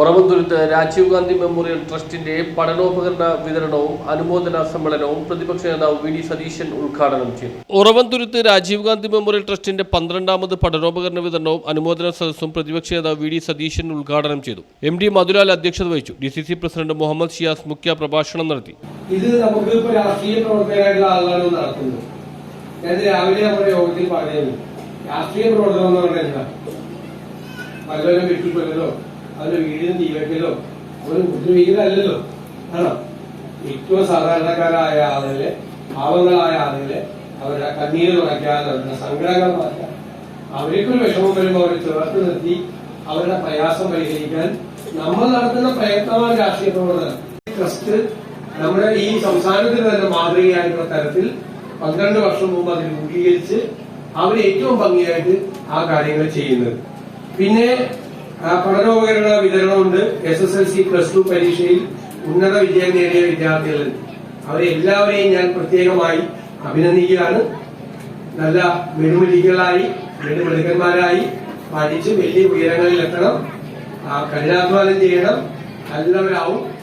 Oravanthuruthu Rajiv Gandhi memorial ട്രസ്റ്റിന്റെ പഠനോപകരണ വിതരണവും അനുമോദന സമ്മേളനവും പ്രതിപക്ഷ നേതാവ് വി ഡി സതീശൻ ഉദ്ഘാടനം ചെയ്തു. ഒറവന്തുരുത്ത് രാജീവ് ഗാന്ധി മെമ്മോറിയൽ ട്രസ്റ്റിന്റെ പന്ത്രണ്ടാമത് പഠനോപകരണ വിതരണവും അനുമോദന സദസ്സും പ്രതിപക്ഷ നേതാവ് വി ഡി സതീശൻ ഉദ്ഘാടനം ചെയ്തു. എം ഡി മധുലാൽ അധ്യക്ഷത വഹിച്ചു. D C C president Muhammad Shiyas മുഖ്യ പ്രഭാഷണം നടത്തി. ഇത് നമുക്ക് രാഷ്ട്രീയ പ്രവർത്തകരായിട്ടുള്ള ഞാൻ രാവിലെ നമ്മുടെ യോഗത്തിൽ രാഷ്ട്രീയ പ്രവർത്തനം എന്ന് പറഞ്ഞാൽ എന്താ? വല്ലവരും വെട്ടിക്കൊല്ലലോ അവരുടെ വീടിന് അവർ ഒരു വീടല്ലല്ലോ. ആണോ? ഏറ്റവും സാധാരണക്കാരായ ആളുകളെ പാവങ്ങളായ ആളുകളെ അവരുടെ കണ്ണീര് തുടയ്ക്കാൻ അവരുടെ സങ്കടങ്ങൾ മാറ്റാൻ അവർക്കൊരു വിഷമം വരുമ്പോൾ അവരെ ചേർത്ത് നിർത്തി അവരുടെ പ്രയാസം പരിഹരിക്കാൻ നമ്മൾ നടത്തുന്ന പ്രയത്നമാണ് രാഷ്ട്രീയ പ്രവർത്തനം. ട്രസ്റ്റ് നമ്മുടെ ഈ സംസ്ഥാനത്തിന് തന്നെ മാതൃകയായിട്ടുള്ള തരത്തിൽ പന്ത്രണ്ട് വർഷം മുമ്പ് അതിൽ രൂപീകരിച്ച് അവർ ഏറ്റവും ഭംഗിയായിട്ട് ആ കാര്യങ്ങൾ ചെയ്യുന്നത്. പിന്നെ പഠനോപകരണ വിതരണമുണ്ട്. S S L C plus two പരീക്ഷയിൽ ഉന്നത വിജയം നേടിയ വിദ്യാർത്ഥികളിൽ അവരെ എല്ലാവരെയും ഞാൻ പ്രത്യേകമായി അഭിനന്ദിക്കുകയാണ്. നല്ല മെടുമിടികളായി വെടിമിടുക്കന്മാരായി പഠിച്ച് വലിയ ഉയരങ്ങളിൽ എത്തണം കഠിനാധ്വാനം ചെയ്യണം. നല്ലവരാവും.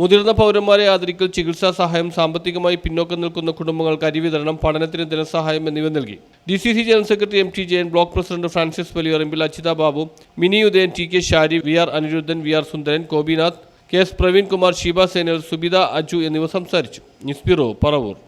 മുതിർന്ന പൗരന്മാരെ ആദരിക്കൽ ചികിത്സാ സഹായം സാമ്പത്തികമായി പിന്നോക്കം നിൽക്കുന്ന കുടുംബങ്ങൾക്ക് അരിവിതരണം പഠനത്തിന് ധനസഹായം എന്നിവ നൽകി. D C C general secretary M T Jayan block president Francis Valiyar M P Achyuta Babu Mini Udayan T K Shari V R Aniruddhan V R Sundaran Gopinath K S Praveenkumar Sheeba Senal Subitha Aju എന്നിവർ സംസാരിച്ചു. News bureau Paravur.